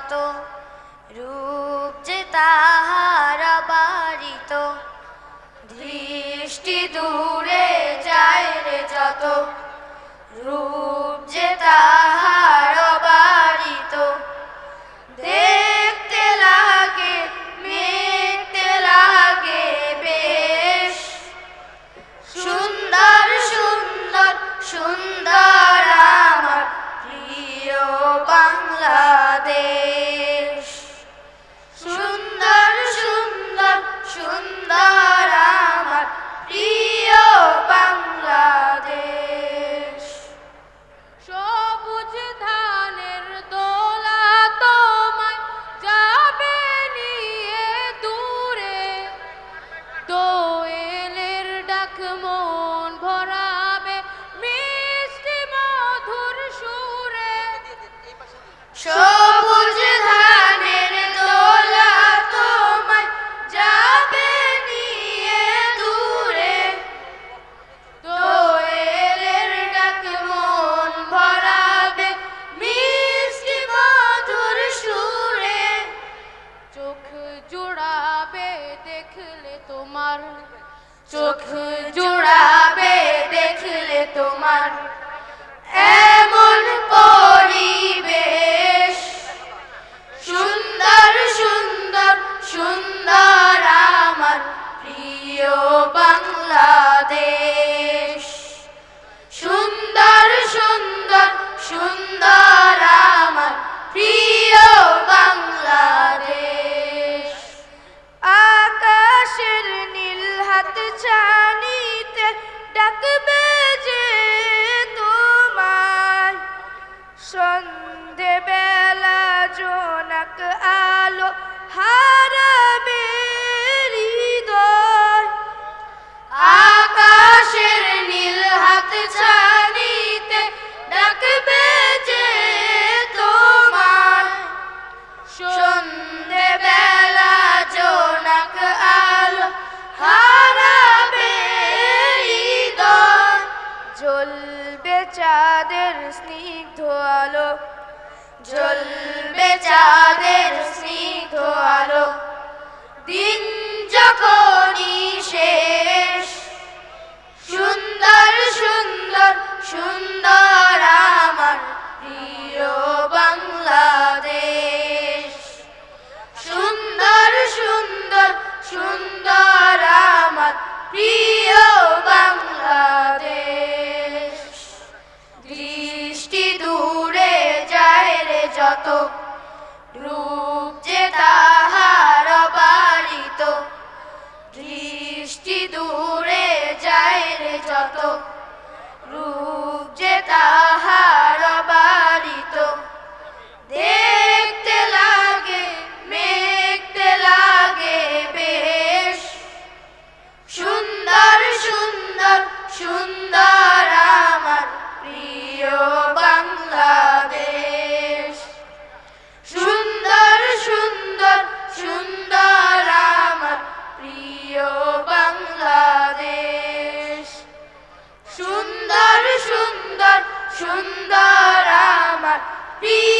যত রূপ যে তাহারা বাড়িত দৃষ্টি দূর চোখ জোড়াবে দেখলে তোমার, চোখ জোড়াবে দেখলে তোমার। এমন পরিবেশ, সুন্দর সুন্দর সুন্দর আমার প্রিয় বাংলাদেশ। সুন্দর সুন্দর সুন্দর আমার প্রিয় বাংলাদেশ। চাঁদের স্নিগ্ধ আলো জ্বলবে চাঁদের স্নিগ্ধ আলো। Gato. সুন্দর আমার প্রিয়